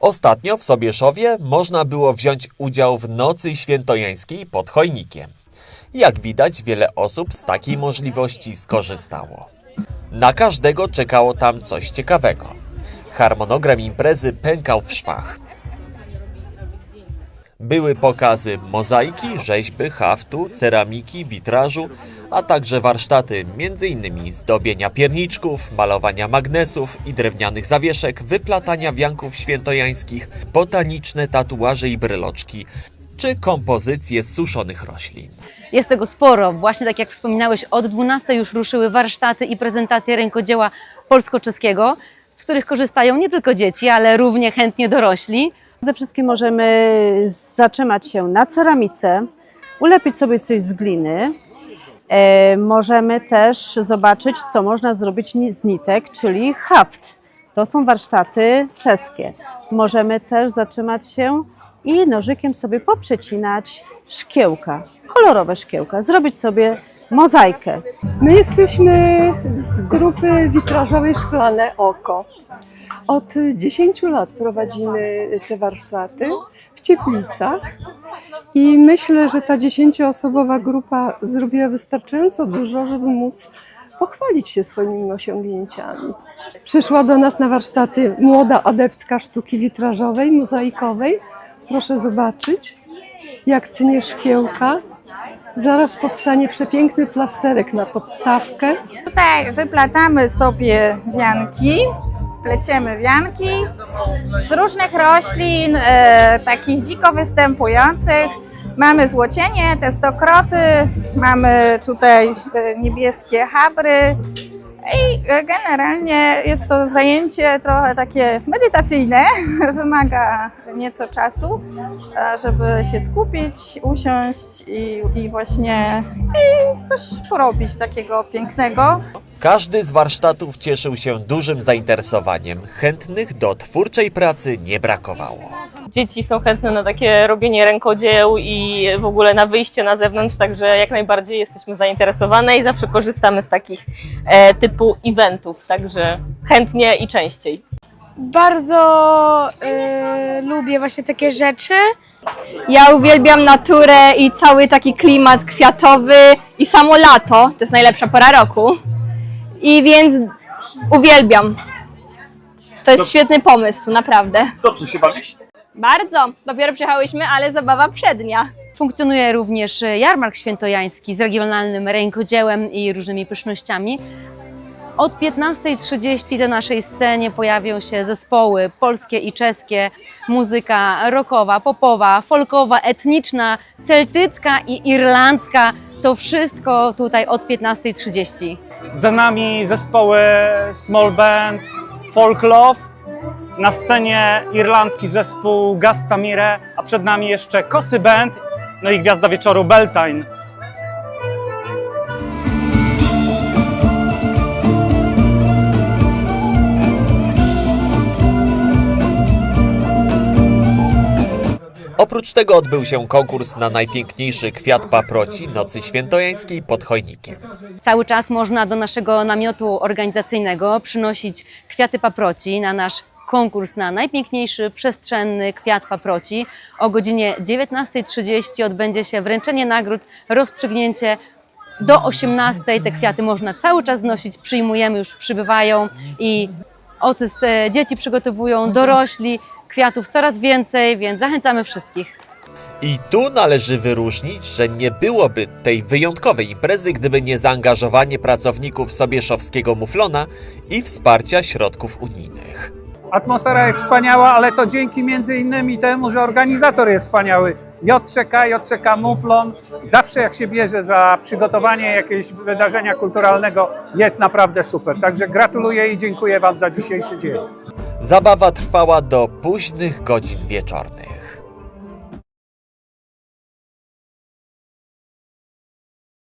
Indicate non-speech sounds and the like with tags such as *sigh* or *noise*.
Ostatnio w Sobieszowie można było wziąć udział w Nocy Świętojańskiej pod Chojnikiem. Jak widać, wiele osób z takiej możliwości skorzystało. Na każdego czekało tam coś ciekawego. Harmonogram imprezy pękał w szwach. Były pokazy mozaiki, rzeźby, haftu, ceramiki, witrażu, a także warsztaty m.in. zdobienia pierniczków, malowania magnesów i drewnianych zawieszek, wyplatania wianków świętojańskich, botaniczne tatuaże i bryloczki, czy kompozycje z suszonych roślin. Jest tego sporo. Właśnie tak jak wspominałeś, od 12 już ruszyły warsztaty i prezentacje rękodzieła polsko-czeskiego, z których korzystają nie tylko dzieci, ale równie chętnie dorośli. Przede wszystkim możemy zatrzymać się na ceramice, ulepić sobie coś z gliny. E, możemy też zobaczyć, co można zrobić z nitek, czyli haft. To są warsztaty czeskie. Możemy też zatrzymać się i nożykiem sobie poprzecinać szkiełka, kolorowe szkiełka, zrobić sobie mozaikę. My jesteśmy z grupy witrażowej Szklane Oko. Od 10 lat prowadzimy te warsztaty w Cieplicach i myślę, że ta dziesięcioosobowa grupa zrobiła wystarczająco dużo, żeby móc pochwalić się swoimi osiągnięciami. Przyszła do nas na warsztaty młoda adeptka sztuki witrażowej, mozaikowej. Proszę zobaczyć, jak tnie szkiełka. Zaraz powstanie przepiękny plasterek na podstawkę. Tutaj wyplatamy sobie wianki, pleciemy wianki z różnych roślin, e, takich dziko występujących. Mamy złocienie, te stokroty, mamy tutaj e, niebieskie habry i e, generalnie jest to zajęcie trochę takie medytacyjne, *laughs* wymaga nieco czasu, e, żeby się skupić, usiąść i, i właśnie i coś porobić takiego pięknego. Każdy z warsztatów cieszył się dużym zainteresowaniem. Chętnych do twórczej pracy nie brakowało. dzieci są chętne na takie robienie rękodzieł i w ogóle na wyjście na zewnątrz, także jak najbardziej jesteśmy zainteresowane i zawsze korzystamy z takich e, typu eventów, także chętnie i częściej. Bardzo y, lubię właśnie takie rzeczy. Ja uwielbiam naturę i cały taki klimat kwiatowy i samo lato, to jest najlepsza pora roku. I więc uwielbiam. To jest świetny pomysł, naprawdę. Dobrze się bawisz? Bardzo. Dopiero przyjechałyśmy, ale zabawa przednia. Funkcjonuje również jarmark świętojański z regionalnym rękodziełem i różnymi pysznościami. Od 15.30 na naszej scenie pojawią się zespoły polskie i czeskie, muzyka rockowa, popowa, folkowa, etniczna, celtycka i irlandzka. To wszystko tutaj od 15.30. Za nami zespoły Small Band, Folk Love, na scenie irlandzki zespół Gastamire, a przed nami jeszcze Kosy Band, no i gwiazda wieczoru Beltane. Oprócz tego odbył się konkurs na najpiękniejszy kwiat paproci Nocy Świętojańskiej pod Chojnikiem. Cały czas można do naszego namiotu organizacyjnego przynosić kwiaty paproci na nasz konkurs na najpiękniejszy przestrzenny kwiat paproci. O godzinie 19.30 odbędzie się wręczenie nagród, rozstrzygnięcie. Do 18.00 te kwiaty można cały czas nosić, przyjmujemy, już przybywają i oty e, dzieci przygotowują, dorośli, kwiatów coraz więcej, więc zachęcamy wszystkich. I tu należy wyróżnić, że nie byłoby tej wyjątkowej imprezy, gdyby nie zaangażowanie pracowników Sobieszowskiego Muflona i wsparcia środków unijnych. Atmosfera jest wspaniała, ale to dzięki między innymi temu, że organizator jest wspaniały. JCK, JCK Muflon. Zawsze jak się bierze za przygotowanie jakiegoś wydarzenia kulturalnego jest naprawdę super. Także gratuluję i dziękuję Wam za dzisiejszy dzień. Zabawa trwała do późnych godzin wieczornych.